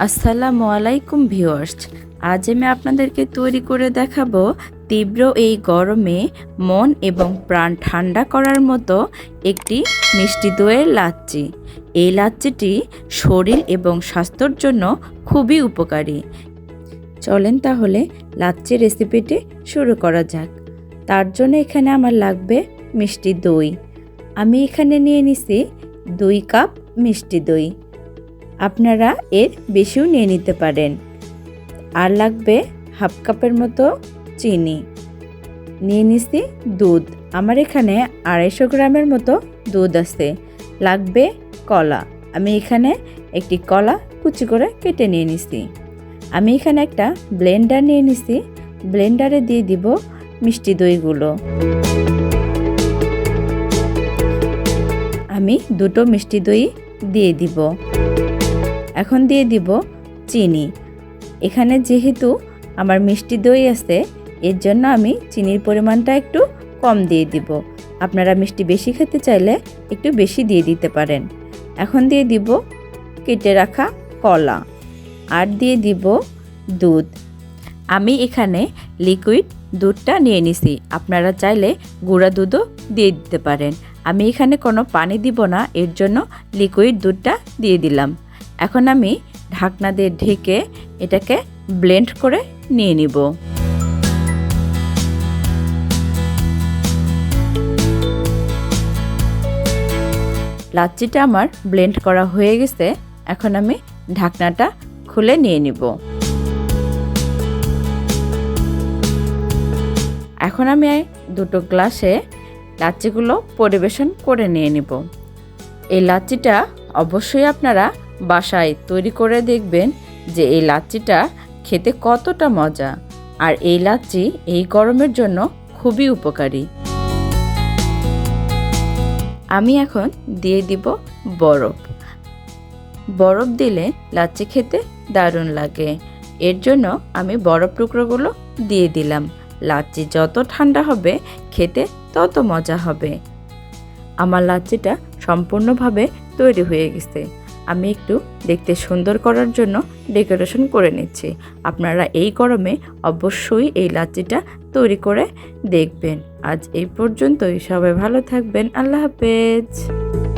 আসসালামু আলাইকুম ভিউয়ার্স। আজ আমি আপনাদেরকে তৈরি করে দেখাবো তীব্র এই গরমে মন এবং প্রাণ ঠান্ডা করার মতো একটি মিষ্টি দইয়ের লাচ্চি এই লাচ্ছিটি শরীর এবং স্বাস্থ্যর জন্য খুবই উপকারী। চলেন তাহলে লাচ্ছি রেসিপিটি শুরু করা যাক। তার জন্য এখানে আমার লাগবে মিষ্টি দই। আমি এখানে নিয়ে নিছি দুই কাপ মিষ্টি দই। আপনারা এর বেশিও নিয়ে নিতে পারেন। আর লাগবে হাফ কাপের মতো চিনি। নিয়ে নিছি দুধ। আমার এখানে আড়াইশো গ্রামের মতো দুধ আছে। লাগবে কলা। আমি এখানে একটি কলা কুচি করে কেটে নিয়ে নিছি। আমি এখানে একটা ব্লেন্ডার নিয়ে নিছি। ব্লেন্ডারে দিয়ে দিব মিষ্টি দইগুলো। আমি দুটো মিষ্টি দই দিয়ে দিব। এখন দিয়ে দিব চিনি। এখানে যেহেতু আমার মিষ্টি দই আছে, এর জন্য আমি চিনির পরিমাণটা একটু কম দিয়ে দিব। আপনারা মিষ্টি বেশি খেতে চাইলে একটু বেশি দিয়ে দিতে পারেন। এখন দিয়ে দিব কেটে রাখা কলা আর দিয়ে দিব দুধ। আমি এখানে লিকুইড দুধটা নিয়ে নিছি। আপনারা চাইলে গুঁড়া দুধও দিয়ে দিতে পারেন। আমি এখানে কোনো পানি দিব না, এর জন্য লিকুইড দুধটা দিয়ে দিলাম। এখন আমি ঢাকনা দিয়ে ঢেকে এটাকে ব্লেন্ড করে নিয়ে নিব। লাচ্ছিটা আমার ব্লেন্ড করা হয়ে গেছে, এখন আমি ঢাকনাটা খুলে নিয়ে নিব। এখন আমি দুটো গ্লাসে লাচ্ছিগুলো পরিবেশন করে নিয়ে নিব। এই লাচ্ছিটা অবশ্যই আপনারা বাসায় তৈরি করে দেখবেন যে এই লাচ্ছিটা খেতে কতটা মজা। আর এই লাচ্ছি এই গরমের জন্য খুবই উপকারী। আমি এখন দিয়ে দিব বরফ। বরফ দিলে লাচ্ছি খেতে দারুণ লাগে। এর জন্য আমি বরফ টুকরোগুলো দিয়ে দিলাম। লাচ্ছি যত ঠান্ডা হবে, খেতে তত মজা হবে। আমার লাচ্ছিটা সম্পূর্ণভাবে তৈরি হয়ে গেছে। আমি একটু দেখতে সুন্দর করার জন্য ডেকোরেশন করে নিচ্ছি। আপনারা এই গরমে অবশ্যই এই লাচিটা তৈরি করে দেখবেন। আজ এই পর্যন্তই। সবাই ভালো থাকবেন। আল্লাহ হাফেজ।